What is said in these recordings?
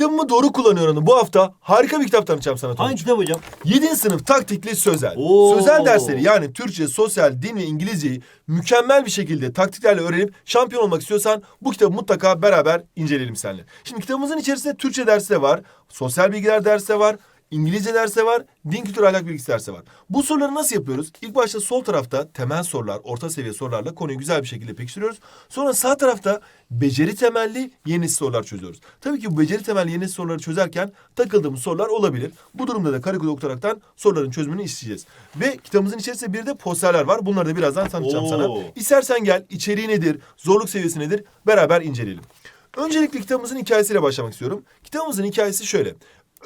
Kitabımı doğru kullanıyorum. Bu hafta harika bir kitap tanıtacağım sana. Hangi kitap hocam? 7. sınıf taktikli sözel. Oo. Sözel dersleri yani Türkçe, sosyal, din ve İngilizceyi mükemmel bir şekilde taktiklerle öğrenip şampiyon olmak istiyorsan bu kitabı mutlaka beraber inceleyelim seninle. Şimdi kitabımızın içerisinde Türkçe dersi de var, sosyal bilgiler dersi de var, İngilizce dersi de var, din kültürü ahlak bilgisi dersi de var. Bu soruları nasıl yapıyoruz? İlk başta sol tarafta temel sorular, orta seviye sorularla konuyu güzel bir şekilde pekiştiriyoruz. Sonra sağ tarafta beceri temelli yeni sorular çözüyoruz. Tabii ki bu beceri temelli yeni soruları çözerken takıldığımız sorular olabilir. Bu durumda da Karakol Doktorak'tan soruların çözümünü isteyeceğiz. Ve kitabımızın içerisinde bir de posterler var. Bunları da birazdan tanıtacağım Oo. sana. İstersen gel, içeriği nedir, zorluk seviyesi nedir beraber inceleyelim. Öncelikle kitabımızın hikayesiyle başlamak istiyorum. Kitabımızın hikayesi şöyle.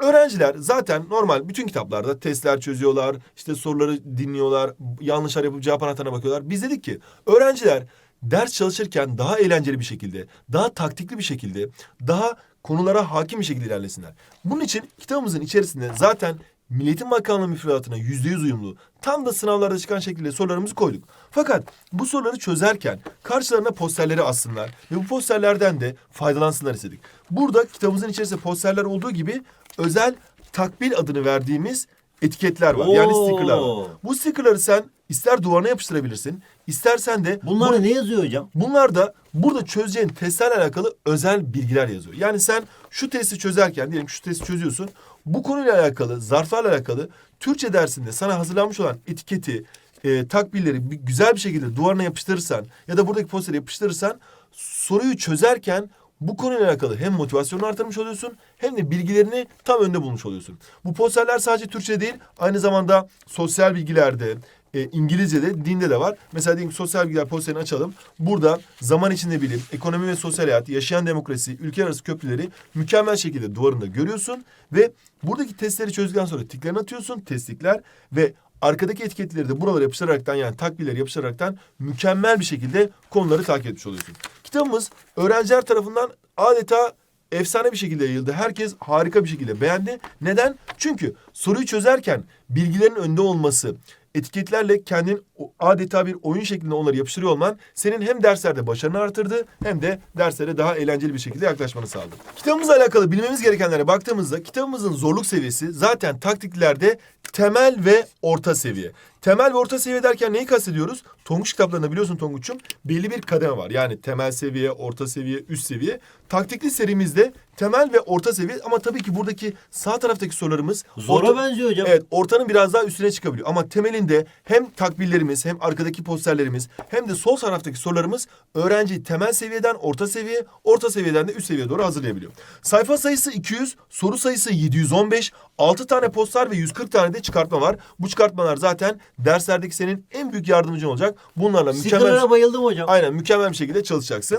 Öğrenciler zaten normal bütün kitaplarda testler çözüyorlar, işte soruları dinliyorlar, yanlışlar yapıp cevap anahtarına bakıyorlar. Biz dedik ki öğrenciler ders çalışırken daha eğlenceli bir şekilde, daha taktikli bir şekilde, daha konulara hakim bir şekilde ilerlesinler. Bunun için kitabımızın içerisinde zaten Milletin Bakanlığı müfredatına yüzde yüz uyumlu, tam da sınavlarda çıkan şekilde sorularımızı koyduk. Fakat bu soruları çözerken karşılarına posterleri assınlar ve bu posterlerden de faydalansınlar istedik. Burada kitabımızın içerisinde posterler olduğu gibi özel takbil adını verdiğimiz etiketler var. Yani Oo. stickerlar var. Bu stickerları sen ister duvarına yapıştırabilirsin, istersen de Bunlarda bu- ne yazıyor hocam? Bunlar da burada çözeceğin testlerle alakalı özel bilgiler yazıyor. Yani sen şu testi çözerken diyelim şu testi çözüyorsun. Bu konuyla alakalı, zarflarla alakalı Türkçe dersinde sana hazırlanmış olan etiketi, e, takbilleri bir, güzel bir şekilde duvarına yapıştırırsan ya da buradaki posteri yapıştırırsan soruyu çözerken bu konuyla alakalı hem motivasyonunu artırmış oluyorsun hem de bilgilerini tam önde bulmuş oluyorsun. Bu posterler sadece Türkçe değil aynı zamanda sosyal bilgilerde, e, İngilizce'de, dinde de var. Mesela diyelim sosyal bilgiler posterini açalım. Burada zaman içinde bilim, ekonomi ve sosyal hayat, yaşayan demokrasi, ülke arası köprüleri mükemmel şekilde duvarında görüyorsun. Ve buradaki testleri çözdükten sonra tiklerini atıyorsun, testlikler ve arkadaki etiketleri de buralara yapıştıraraktan yani takbilleri yapıştıraraktan mükemmel bir şekilde konuları takip etmiş oluyorsun. Kitabımız öğrenciler tarafından adeta efsane bir şekilde yayıldı. Herkes harika bir şekilde beğendi. Neden? Çünkü soruyu çözerken bilgilerin önde olması, etiketlerle kendin adeta bir oyun şeklinde onları yapıştırıyor olman senin hem derslerde başarını artırdı hem de derslere daha eğlenceli bir şekilde yaklaşmanı sağladı. Kitabımızla alakalı bilmemiz gerekenlere baktığımızda kitabımızın zorluk seviyesi zaten taktiklerde temel ve orta seviye. Temel ve orta seviye derken neyi kastediyoruz? Tonguç kitaplarında biliyorsun Tonguç'um belli bir kademe var. Yani temel seviye, orta seviye, üst seviye. Taktikli serimizde temel ve orta seviye ama tabii ki buradaki sağ taraftaki sorularımız Zora orta- benziyor hocam. Evet ortanın biraz daha üstüne çıkabiliyor. Ama temelinde hem takbillerimiz hem arkadaki posterlerimiz hem de sol taraftaki sorularımız öğrenciyi temel seviyeden orta seviye, orta seviyeden de üst seviyeye doğru hazırlayabiliyor. Sayfa sayısı 200, soru sayısı 715, 6 tane poster ve 140 tane de çıkartma var. Bu çıkartmalar zaten derslerdeki senin en büyük yardımcın olacak. Bunlarla mükemmel... Stickerlara bayıldım hocam. Aynen mükemmel bir şekilde çalışacaksın.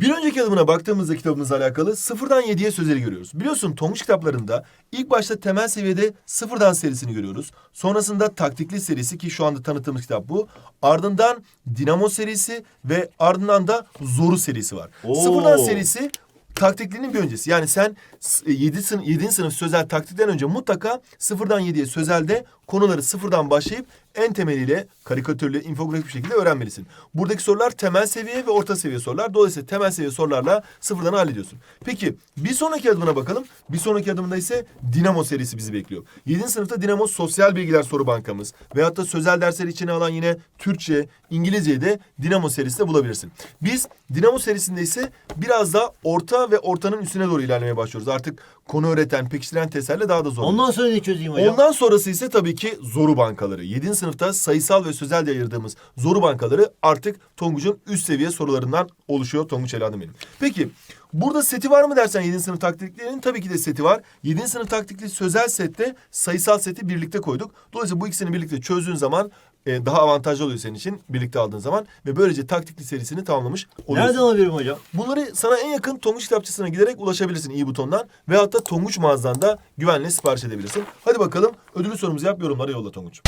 Bir önceki adımına baktığımızda kitabımızla alakalı sıfırdan yediye sözleri görüyoruz. Biliyorsun Tonguç kitaplarında ilk başta temel seviyede sıfırdan serisini görüyoruz. Sonrasında taktikli serisi ki şu anda tanıttığımız kitap bu. Ardından Dinamo serisi ve ardından da Zoru serisi var. Oo. Sıfırdan serisi taktiklinin bir öncesi. Yani sen 7 sınıf, 7. sınıf sözel taktikten önce mutlaka sıfırdan 7'ye sözelde konuları sıfırdan başlayıp en temeliyle karikatürlü, infografik bir şekilde öğrenmelisin. Buradaki sorular temel seviye ve orta seviye sorular. Dolayısıyla temel seviye sorularla sıfırdan hallediyorsun. Peki bir sonraki adımına bakalım. Bir sonraki adımda ise Dinamo serisi bizi bekliyor. 7. sınıfta Dinamo Sosyal Bilgiler Soru Bankamız veyahut da sözel dersleri içine alan yine Türkçe, İngilizceyi de Dinamo serisinde bulabilirsin. Biz Dinamo serisinde ise biraz daha orta ve ortanın üstüne doğru ilerlemeye başlıyoruz. Artık konu öğreten, pekiştiren testlerle daha da zor. Ondan sonra ne çözeyim hocam? Ondan sonrası ise tabii ki zoru bankaları. 7. sınıfta sayısal ve sözel diye ayırdığımız zoru bankaları artık Tonguç'un üst seviye sorularından oluşuyor Tonguç Eladım benim. Peki burada seti var mı dersen 7. sınıf taktiklerinin tabii ki de seti var. 7. sınıf taktikli sözel sette sayısal seti birlikte koyduk. Dolayısıyla bu ikisini birlikte çözdüğün zaman e, daha avantajlı oluyor senin için birlikte aldığın zaman ve böylece taktikli serisini tamamlamış oluyorsun. Nereden alabilirim hocam? Bunları sana en yakın Tonguç kitapçısına giderek ulaşabilirsin iyi butondan. Veyahut da Tonguç mağazadan da güvenle sipariş edebilirsin. Hadi bakalım ödülü sorumuzu yap yorumlara yolla Tonguç.